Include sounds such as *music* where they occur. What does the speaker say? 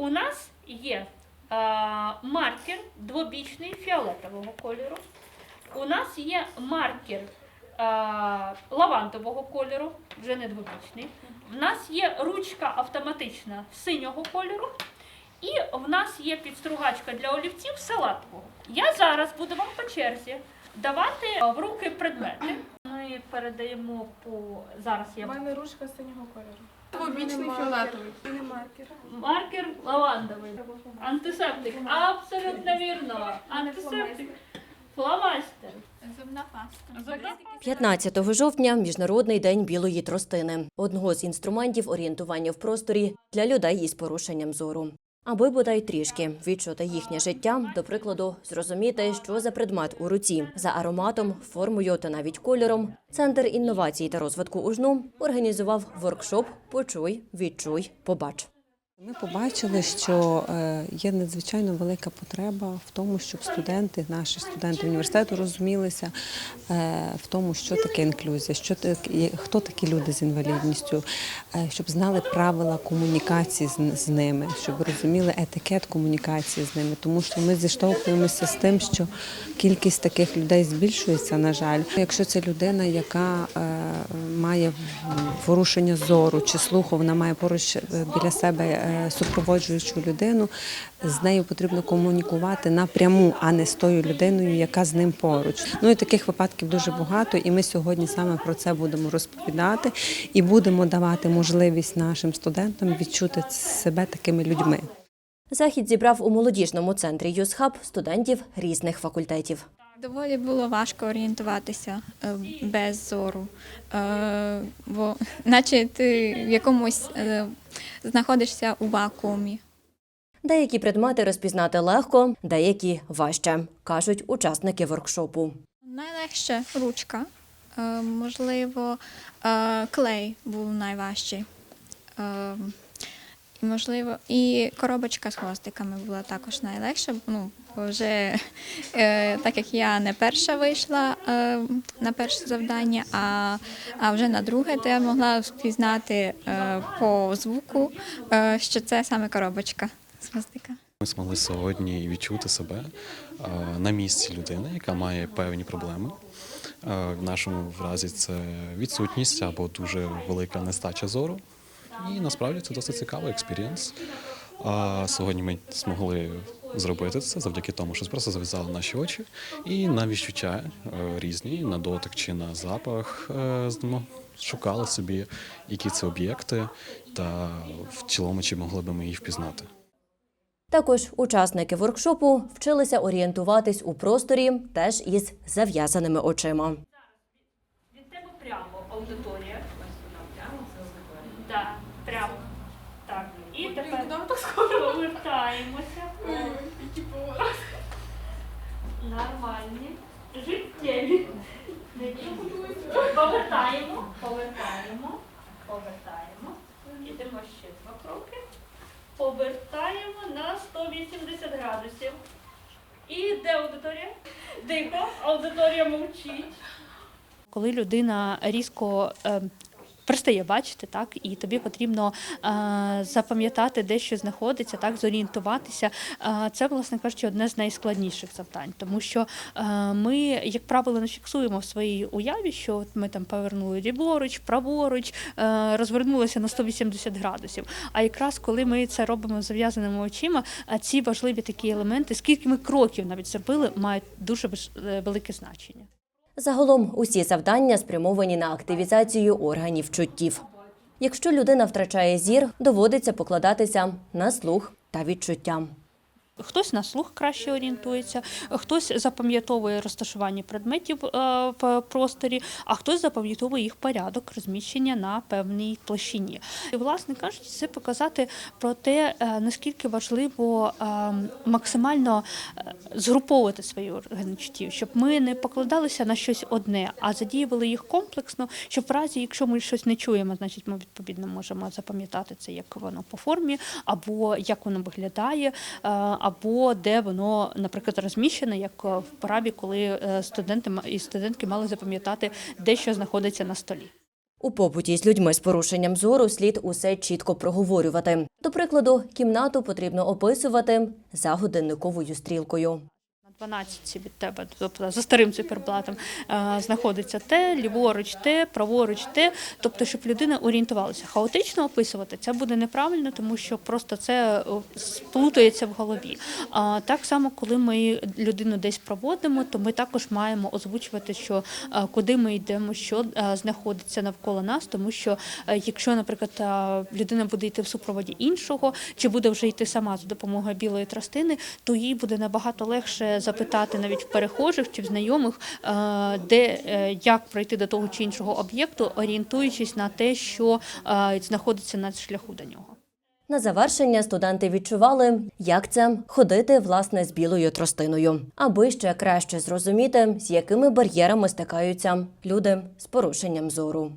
у нас є а, маркер двобічний фіолетового кольору. У нас є маркер а, лавандового кольору, вже не двобічний. В нас є ручка автоматична синього кольору. І в нас є підстругачка для олівців салатового. Я зараз буду вам по черзі давати в руки предмети. Ми передаємо по зараз я У мене ручка синього кольору. Мене фіолетовий. маркер. Маркер. маркер лавандовий. Антисептик. Абсолютно вірно. Антисептик. Фломастер. Зубна паста. 15 жовтня міжнародний день білої тростини, одного з інструментів орієнтування в просторі для людей із порушенням зору. Аби бодай трішки відчути їхнє життя, до прикладу, зрозуміти, що за предмет у руці за ароматом, формою та навіть кольором. Центр інновацій та розвитку УЖНУ організував воркшоп Почуй, відчуй, побач. Ми побачили, що е, є надзвичайно велика потреба в тому, щоб студенти, наші студенти університету розумілися е, в тому, що таке інклюзія, що таке, хто такі люди з інвалідністю, е, щоб знали правила комунікації з, ними, щоб розуміли етикет комунікації з ними, тому що ми зіштовхуємося з тим, що кількість таких людей збільшується, на жаль. Якщо це людина, яка має порушення зору чи слуху, вона має поруч біля себе супроводжуючу людину, з нею потрібно комунікувати напряму, а не з тою людиною, яка з ним поруч. Ну і таких випадків дуже багато, і ми сьогодні саме про це будемо розповідати і будемо давати можливість нашим студентам відчути себе такими людьми. Захід зібрав у молодіжному центрі ЮСХАБ студентів різних факультетів. Доволі було важко орієнтуватися е, без зору, е, бо *laughs* наче ти в якомусь е, знаходишся у вакуумі. Деякі предмети розпізнати легко, деякі важче, кажуть учасники воркшопу. Найлегше ручка, можливо, клей був найважчий. І, можливо, і коробочка з хвостиками була також найлегша. Ну, вже е, так як я не перша вийшла е, на перше завдання, а, а вже на друге, то я могла впізнати е, по звуку, е, що це саме коробочка з хвостика. Ми змогли сьогодні відчути себе е, на місці людини, яка має певні проблеми. Е, В нашому разі це відсутність або дуже велика нестача зору. І насправді це досить цікавий експірієнс. Сьогодні ми змогли зробити це завдяки тому, що просто зав'язали наші очі і на відчуття е, різні, на дотик чи на запах е, ну, шукали собі, які це об'єкти, та в цілому чи могли би ми їх впізнати. Також учасники воркшопу вчилися орієнтуватись у просторі теж із зав'язаними очима. Від тебе прямо аудиторія. Так, прямо. Так. І тепер повертаємося. Нормальні. Життєві. Повертаємо, повертаємо, повертаємо. Ідемо ще два кроки. Повертаємо на 180 градусів. І де аудиторія? Дико, аудиторія мовчить. Коли людина різко е, перестає бачити, так, і тобі потрібно е, запам'ятати, де що знаходиться, так, зорієнтуватися. Е, це, власне кажучи, одне з найскладніших завдань, тому що е, ми, як правило, не фіксуємо в своїй уяві, що от ми там повернули ліворуч, праворуч, розвернулися на 180 градусів. А якраз коли ми це робимо з зав'язаними очима, ці важливі такі елементи, скільки ми кроків навіть зробили, мають дуже велике значення. Загалом усі завдання спрямовані на активізацію органів чуттів. Якщо людина втрачає зір, доводиться покладатися на слух та відчуття. Хтось на слух краще орієнтується, хтось запам'ятовує розташування предметів е, в просторі, а хтось запам'ятовує їх порядок розміщення на певній площині. І, власне кажучи, це показати про те, е, наскільки важливо е, максимально згруповувати свої органи чуттів, щоб ми не покладалися на щось одне, а задіювали їх комплексно, щоб в разі, якщо ми щось не чуємо, значить ми відповідно можемо запам'ятати це, як воно по формі, або як воно виглядає, або де воно, наприклад, розміщене, як е, в парабі, коли е, студенти і студентки мали запам'ятати, де що знаходиться на столі. У побуті з людьми з порушенням зору слід усе чітко проговорювати. До прикладу, кімнату потрібно описувати за годинниковою стрілкою. На 12 від тебе, тобто за старим циферблатом, е, знаходиться те, ліворуч те, праворуч те, тобто, щоб людина орієнтувалася. Хаотично описувати це буде неправильно, тому що просто це е, сплутається в голові. А так само, коли ми людину десь проводимо, то ми також маємо озвучувати, що е, куди ми йдемо, що знаходиться навколо нас, тому що якщо, наприклад, людина буде йти в супроводі іншого, чи буде вже йти сама за допомогою білої тростини, то їй буде набагато легше запитати навіть в перехожих чи в знайомих, е, де е, як пройти до того чи іншого об'єкту, орієнтуючись на те, що е, знаходиться на шляху до нього. На завершення студенти відчували, як це ходити власне з білою тростиною, аби ще краще зрозуміти, з якими бар'єрами стикаються люди з порушенням зору.